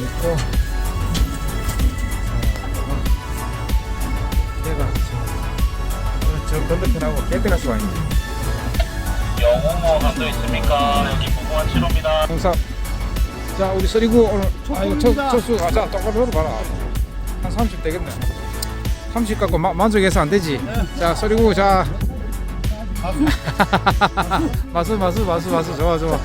있고, 배가 저, 저 건너편하고 개편할 수가 있네. 영웅호 감도 있습니까? 여기 무궁화 7호입니다. 형사. 자, 우리 서리구 오늘 아 이거 첫, 첫수 아, 자, 똑바로 봐라. 한 30 되겠네. 30 갖고 마, 만족해서 안 되지. 자, 서리구 자. 마수 마수 마수 마수 좋아 좋아.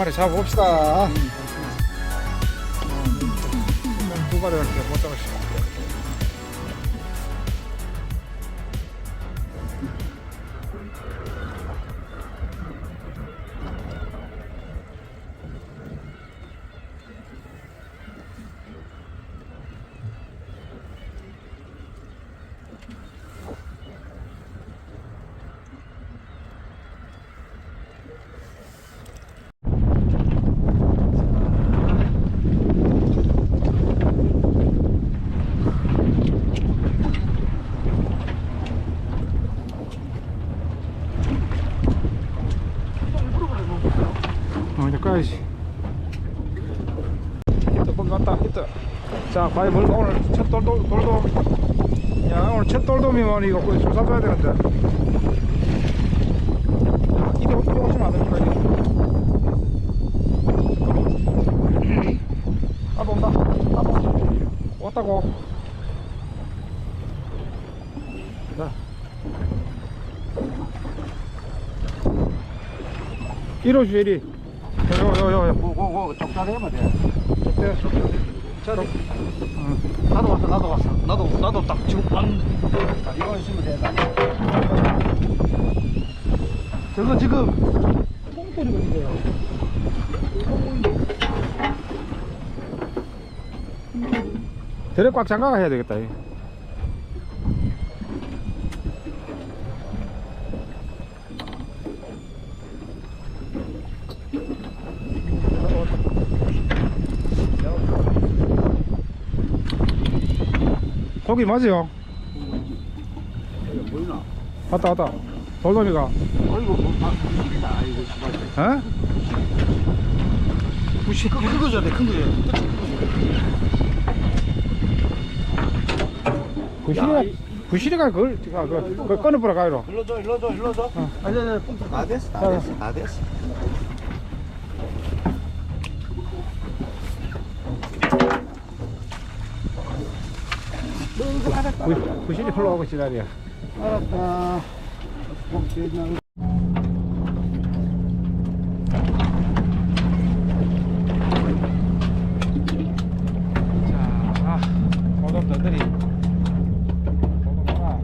마리 잡아봅시다. 음, 두 마리 밖에 못 잡았어. 어, 과연 뭘 오늘 첫 돌돔, 돌돔. 야, 오늘 첫 돌돔이면 이거 거의 술 사줘야 되는데. 야, 이리 오시면 안 됩니까, 이리. 나도 온다. 나도. 왔다고. 자. 이리 오시, 이리. 요, 요, 요, 요. 고고고 적당히 해면 돼. 적대, 적대. 저도 응. 나도 왔어 나도 왔어 나도 나도 딱 지금 봤는데 이거 있으면 된다. 저거 지금 통소리거든요. 드랙 꽉 잠가 해야 되겠다. 이. 거 기 맞아요. 보이나? 왔다 왔다. 돌돔이가. 어이구 뭐 아, 이다 이거 씨발. 에? 부시. 큰, 큰 거 줘야 돼, 큰 거 줘야 돼. 부시리가 부시리가 그걸 아, 그, 그 끊어보라 가이로. 일로 줘, 일로 줘, 일로 줘. 어. 아니, 아니, 아니, 다 됐어, 다 됐어, 다 됐어. 부, 부시리 흘러오고 지랄이야. 알았다. 자, 아, 도돔 너들이. 도돔 하나.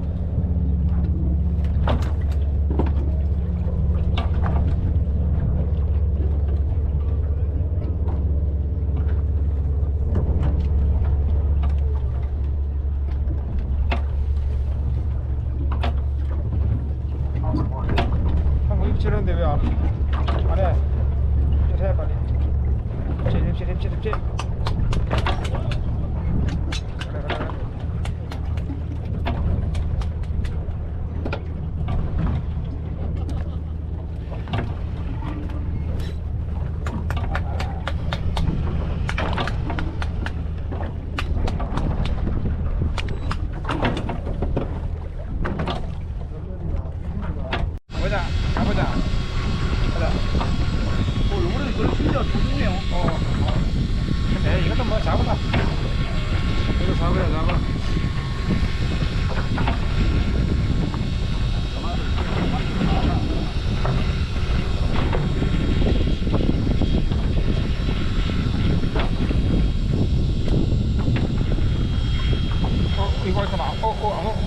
입질했는데 왜 안, 안 해? 입질해 빨리. 입질, 입질, 입질.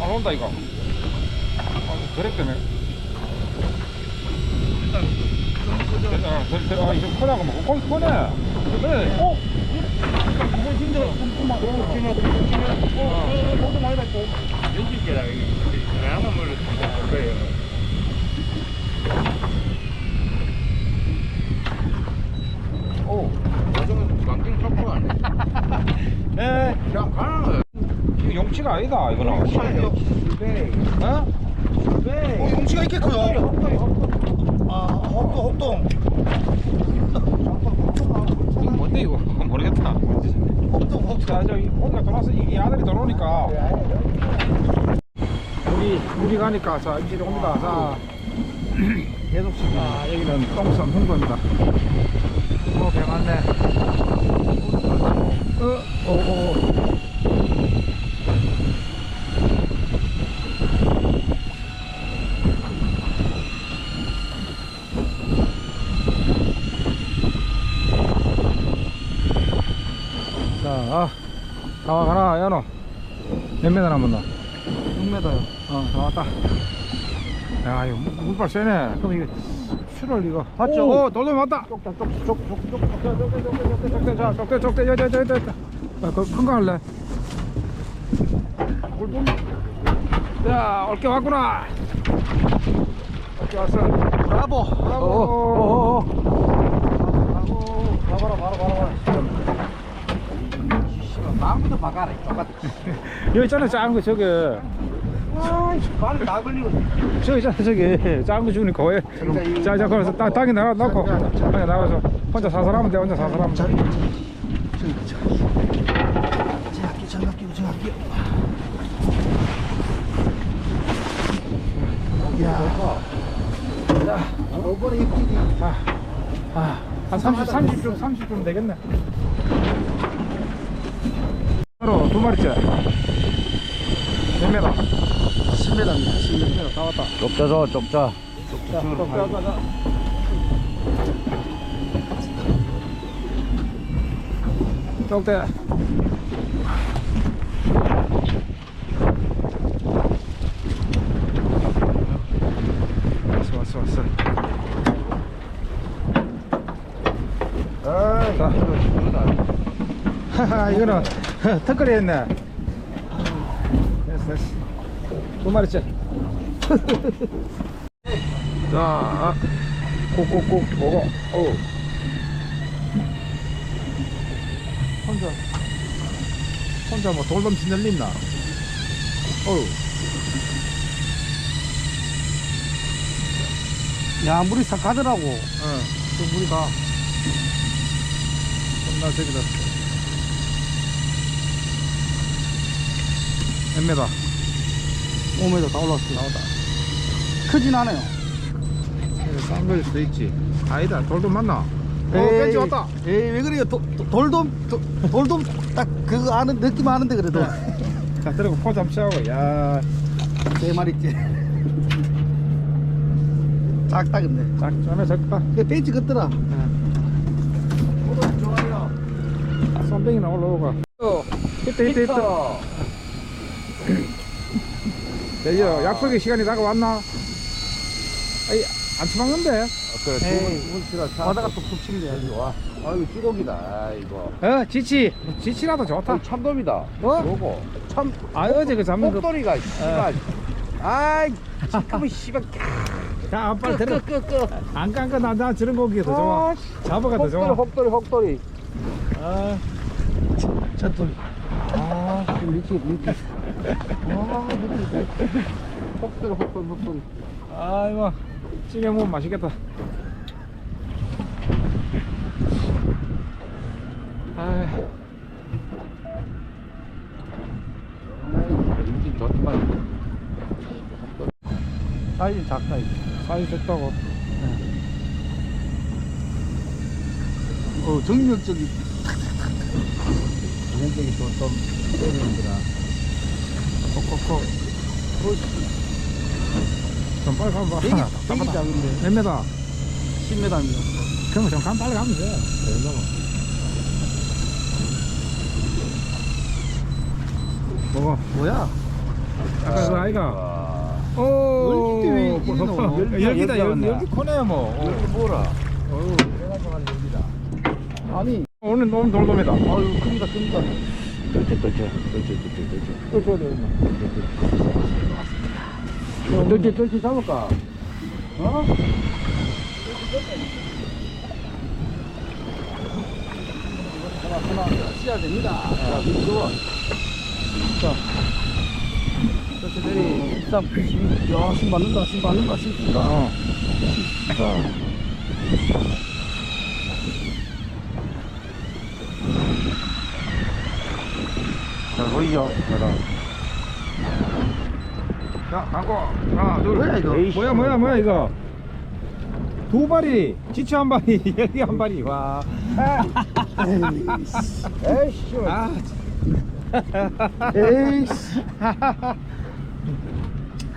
안 온다 이거 아, 드랙 때문에 됐다 됐다 아 이거 크다고 뭐 거기 꺼내 그래 어? 이건 힘들어 꼼꼼하게 끼냐 끼냐 어 모두 많이 밟고 연질 게라 하나 몰라 그래요 오, 나중에 망경 쳤구만. 네, 야, 가. 뭉치가 아니다 이거는. 어? 어, 뭉치가 이렇게 커요. 아, 혹동. 이거 뭔데 이거? 모르겠다. 혹동, 혹동. 자 저기 우리가 돌아서 이 아들이 돌아오니까. 우리 우리 가니까 자 이제 옵니다. 자 계속 자 여기는 똥선 홍보입니다. 어배 많네 어어어 3m나 한번 더. 6m요. 어, 나왔다. 야, 이거 물발 세네. 그럼 이게 출혈 이거. 맞죠? 오! 어, 널널 맞다. 쪽다, 쪽, 쪽, 쪽, 쪽, 쪽, 쪽, 쪽, 쪽, 쪽, 쪽, 쪽, 자, 적대, 적대, 야, 야, 야, 야, 야. 야, 그 큰거 할래. 물 뿜. 야, 올게 왔구나. 올게 왔어. 브라보. 브라보. 어, 어, 어, 어. 바로, 바로, 바로, 바로. 마음부터 박아라, 똑같아. 여기 있잖아, 작은 거, 저기. 발이 다 걸리고. 저기 있잖아 저기 작은 거 죽으니까 왜 자, 자, 거기서 땅, 땅에 나가, 놓고 땅에 나가서 혼자 사살하면 돼 혼자 사살하면 돼 장갑 끼고, 장갑 끼고, 장갑 끼고. 야. 자, 요번에 입기기. 아, 아, 한 30, 30좀, 30좀 되겠네 바로 두 마리째 몇 메다? 10m입니다, 10m. 10m 다 왔다 좁자, 저, 좁자. 자, 자, 자, 자, 자. 쪽대 왔어 왔어 왔어 아, 자. 하하 이거는 턱걸이 했네. 됐어 됐어. 두 마리째. 자 꼭꼭꼭 먹어 어우 혼자. 혼자 뭐 돌돔 짓늘린나? 어우 야, 물이 싹 가더라고. 어저 물이 가. 겁나 저기다 몇 메다 5m 다 올랐어. 나오다 크진 않아요. 싼 거일 수도 있지 아니다 돌돔 맞나? 어 에이, 벤치 왔다 에이, 왜 그래요? 도, 도, 돌돔, 도, 돌돔 딱 그거 아는 느낌 아는데 그래도. 자 들어가 포즈 한번 취하고 야 세 마리째. 작다 근데. 작, 전에 적다 그 벤치 같더라. 썸뱅이 나 올라오고 어, 히트 히트 히트 자, 이제 약속의 시간이 다가왔나? 아이 안 처먹는데? 에이, 바다가 뚝뚝 치는데. 아주 와. 아이고 찌곡이다 이거. 어 지치. 지치라도 좋다. 어, 참돔이다. 어? 요거. 참아 어제 그 잡는 거. 꼭돌이가 씨발. 아이 지금은 씨발. 자, 빨리 들어. 끄끄끄 안 깐거 나, 나 저런 고기가 더 좋아. 잡아가 더 좋아. 혹돌이 혹돌이 혹돌이. 아, 잣돌. 아 미치 미치 아 미치 혹돌이 혹돌이 혹돌이 아이고, 찌개 먹으면 맛있겠다. 아, 인심 좋지만 사이즈 작다 이거. 사이 좋다고. 어, 정력적이. 전형적인 돌돔 때리는구나 콕콕콕. 좀 빨리 가면 봐. 되게, 되게. 작은데. 몇 메다? 10m입니다. 그럼 좀 가, 빨리 가면 돼. 먹어. 뭐야? 아까 그 아이가. 오, 열기 때문에 이리 열기가 열기, 크네, 뭐. 어. 여기 뭐라 어우. 아니, 오늘 너무 돌돔이다. 아유, 큽니다, 큽니다. 되겠나? 돌체 돌체 잡을까 어? 하나, 하나, 씨야 됩니다. 야 이거 그렇지 내리 쌈 야심 받는다 심 받는다 심 받는다 어. 잘 보이죠? 자, 감고 하나, 둘. 뭐야, 이거? 에이씨. 뭐야, 뭐야, 뭐야 이거? 두 발이, 지치 한 발이, 여기 한 발이. 와. 에이씨 아, 에이씨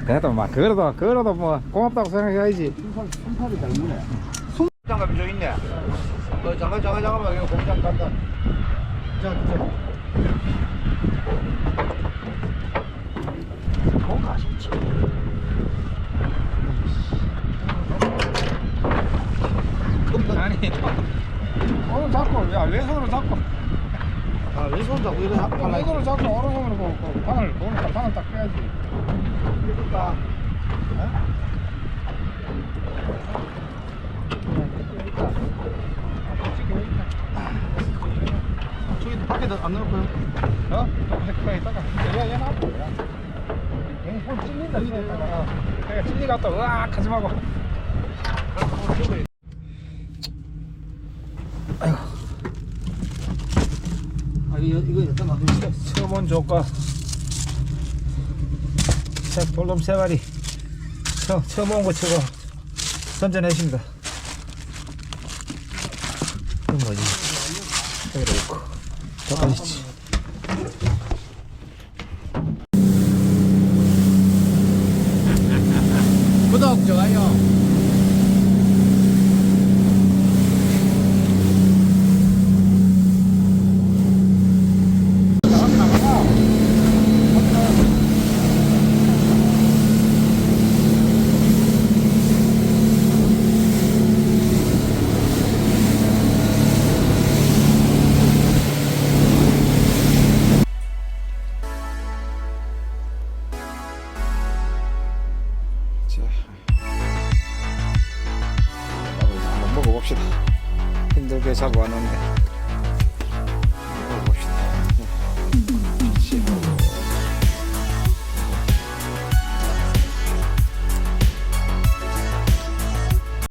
그래도 막 그래도 그래도 뭐 고맙다고 생각해야지. 손팔이 닮으네 장갑이 저 있네 어 장갑 장갑 장갑 이거 공장 간다 자, 자. 뭔가 아쉽지 아니, 오늘 잡고, 야 왼손으로 잡고, 아 왼 손 잡고 이래 하나 왼손으로 잡고 오른손으로 그, 그 바늘, 그거니까 바늘 딱 빼야지. 이렇다 저기 밖에다 안 넣을까요? 어? 조금씩 있다가, 야, 얘 야. 얘손 찔린다. 내가 찔리가 또 으악 하지 말고. 아이 거 이거 조과 새 볼놈 세 마리 처음, 처음 온거 치고 던져내십니다. 이건 뭐지? 여기다 놓고. 더 빠지지 한